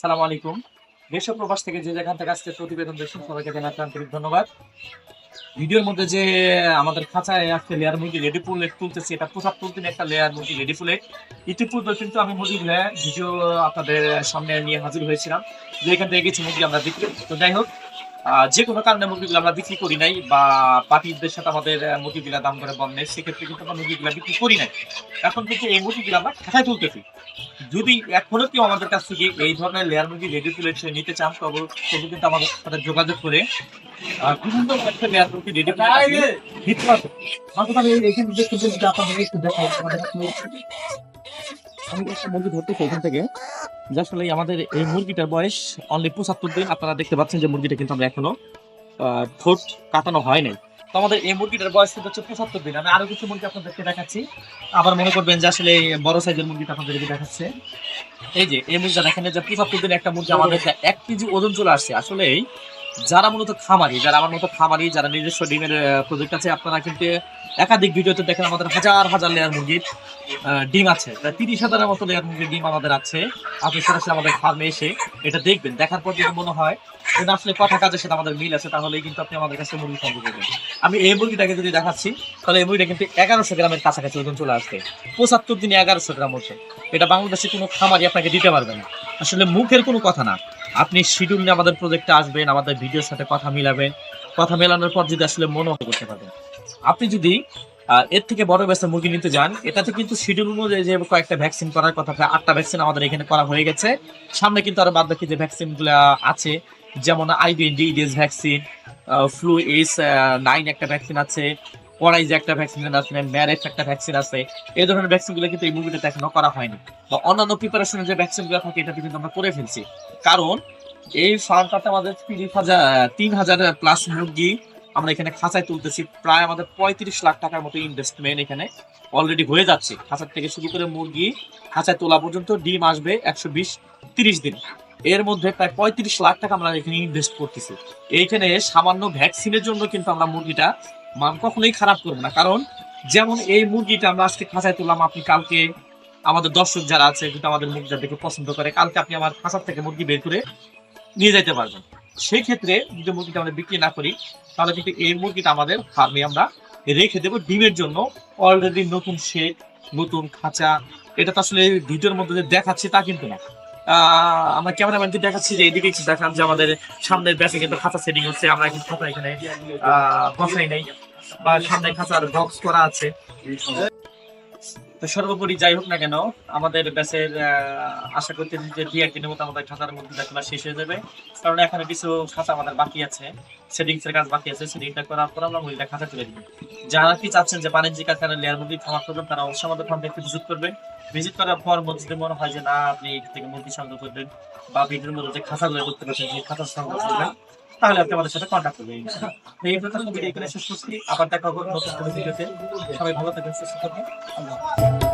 সালাম আলাইকুম। দেশ প্রবাস থেকে যে যেখান থেকে আজকে প্রতিবেদন দেখছেন, সবাইকে জানাতে আন্তরিক ধন্যবাদ। ভিডিওর মধ্যে যে আমাদের খাঁচায় আজকে লেয়ার মুরগি রেডি ফুলেট তুলতেছি, এটা পঁচাত্তর দিন একটা লেয়ার মুরগি রেডি ফুলেট ইতিপূর্বে কিন্তু আমি মুরগি ভিডিও আপনাদের সামনে নিয়ে হাজির হয়েছিলাম। যে এখান থেকে কিছু মুরগি আমরা দেখি তো যাই হোক যে কোনো কারণে মুরগিগুলো আমরা বিক্রি করি নাই বা পার্টিদের সাথে আমাদের মুরগিগুলা দাম করে বন্ধ নেই সেক্ষেত্রে কিন্তু আমরা মুরগিগুলা বিক্রি করি নাই। এখন কিন্তু এই মুরগিগুলো আমরা খাঁচায় তুলতেছি। যদি এখনও কেউ আমাদের কাছ থেকে এই ধরনের লেয়ার মুরগি রেডি প্লেট নিতে চান তবে তবে কিন্তু আমাদের সাথে যোগাযোগ করে একটা লেয়ার মুরগি আমি একটা মুরগি ধরতেছি এখান থেকে। আসলে আমাদের এই মুরগিটার বয়স অনলি পঁচাত্তর দিন। আপনারা দেখতে পাচ্ছেন যে মুরগিটা কিন্তু আমরা এখনও ঠোঁট কাটানো হয় নাই। তো আমাদের এই মুরগিটার বয়স কিন্তু হচ্ছে পঁচাত্তর দিন। আমি আরও কিছু মুরগি আপনাদেরকে দেখাচ্ছি। আবার মনে করবেন যে আসলে বড় সাইজের মুরগিটা আপনাদেরকে দেখাচ্ছে। এই যে, এই মুরগিটা দেখেন যে পঁচাত্তর দিন একটা মুরগি আমাদের এক কেজি ওজন চলে আসছে। আসলে যারা মূলত খামারি, যারা আমার মতো খামারি, যারা নিজস্ব ডিমের প্রজেক্ট আছে, আপনারা কিন্তু একাধিক ভিডিওতে দেখেন আমাদের হাজার হাজার লেয়ার মুরগির ডিম আছে। প্রায় তিরিশ হাজারের মতো লেয়ার মুরগির ডিম আমাদের আছে। আপনি সরাসরি আমাদের ফার্মে এসে এটা দেখবেন। দেখার পর যদি মনে হয় না, আসলে কথা কাজে সেটা আমাদের মিল আছে, তাহলেই কিন্তু আপনি আমাদের কাছে মুরগি সংগ্রহ করবেন। আমি এই মুরগিটাকে যদি দেখাচ্ছি, তাহলে এই মুরগিটা কিন্তু এগারোশো গ্রামের কাছাকাছি ওজন চলে আসছে পঁচাত্তর দিনে এগারোশো গ্রাম হচ্ছে এটা বাংলাদেশে কোনো খামারি আপনাকে দিতে পারবে না। আসলে মুখের কোনো কথা না। আপনি শিডিউল নিয়ে আমাদের প্রজেক্টে আসবেন, আমাদের ভিডিওর সাথে কথা মিলাবেন। কথা মেলানোর পর যদি আসলে মনে করতে পারবেন আপনি যদি এর থেকে বড় ব্যবসা মুরগি নিতে যান, এটাতে কিন্তু শিডিউল অনুযায়ী যে কয়েকটা ভ্যাকসিন করার কথা আটটা ভ্যাকসিন আমাদের এখানে করা হয়ে গেছে। সামনে কিন্তু আরও বাদ বাকি যে ভ্যাকসিনগুলো আছে, যেমন IBND DS vaccine flu S nine একটা ভ্যাকসিন আছে। পড়াইজে একটা ভ্যাকসিন আছে ম্যারেজ একটা ভ্যাকসিন আছে, এই ধরনের ভ্যাকসিনগুলো কিন্তু এই মুরগিটাতে এখনও করা হয়নি। বা অন্যান্য প্রিপারেশনের যে ভ্যাকসিনগুলো থাকে এটাতে কিন্তু আমরা করে ফেলছি। কারণ এই ফার্মটাতে আমাদের তিরিশ হাজার, তিন হাজার প্লাস মুরগি আমরা এখানে খাঁচায় তুলতেছি, প্রায় আমাদের পঁয়ত্রিশ লাখ টাকার মতো ইনভেস্টমেন্ট এখানে অলরেডি হয়ে যাচ্ছে। খাঁচার থেকে শুরু করে মুরগি খাঁচায় তোলা পর্যন্ত ডিম আসবে একশো বিশ, তিরিশ দিন। এর মধ্যে প্রায় পঁয়ত্রিশ লাখ টাকা আমরা এখানে ইনভেস্ট করতেছি। এইখানে সামান্য ভ্যাকসিনের জন্য কিন্তু আমরা মুরগিটা মান কখনোই খারাপ করব না। কারণ যেমন এই মুরগিটা আমরা আজকে খাঁচায় তুললাম, আপনি কালকে আমাদের দর্শক যারা আছে, কিন্তু আমাদের মুরগিটা দেখে পছন্দ করে, কালকে আপনি আমার খাঁচার থেকে মুরগি বের করে নিয়ে যেতে পারবেন। সেই ক্ষেত্রে যদি মুরগিটা আমরা বিক্রি না করি, তাহলে কিন্তু এই মুরগিটা আমাদের ফার্মে আমরা রেখে দেবো ডিমের জন্য। অলরেডি নতুন শেড নতুন খাঁচা, এটা তো আসলে ভিডিওর মধ্যে যে দেখাচ্ছি তা কিন্তু না। আমরা ক্যামেরাম্যানকে দেখাচ্ছি যে এদিকে দেখান যে আমাদের সামনের ব্যাসে কিন্তু খাঁচা সেটিং হচ্ছে, আমরা কিন্তু খাঁচা এখানে বসাই নাই। বা সামনে খাঁচার বক্স করা আছে। তো সর্বোপরি যাই হোক না কেন, আমাদের ব্যাসের আশা করতে যে দুই একদিনের মতো আমাদের খাতার মধ্যে খোলা শেষ হয়ে যাবে। কারণ এখানে কিছু খাতা আমাদের বাকি আছে সেটিংস এর কাজ বাকি আছে সেটিংটা করার পর আমরা মুরগিটা খাতা তুলে দিব। যারা কি চাচ্ছেন যে বাণিজ্যিক আকারে লেয়ার মুরগি খামার করবেন তারা অবশ্যই আমাদের ফার্মে একটু ভিজিট করবেন ভিজিট করার পর যদি মনে হয় যে, না, আপনি এখান থেকে মুরগি সংগ্রহ করবেন বা ভিডিওর মধ্যে খাতাগুলো করতে পারছেন যে খাতা সংগ্রহ করবেন। তাহলে আপনি আমাদের সাথে কন্ট্যাক্ট করবেন, ইনশাআল্লাহ। এই প্রথম ভিডিও এখানে শেষ করছি আবার দেখা হবে নতুন ভিডিওতে সবাই ভালো থাকবেন, সুস্থ থাকবেন আল্লাহ।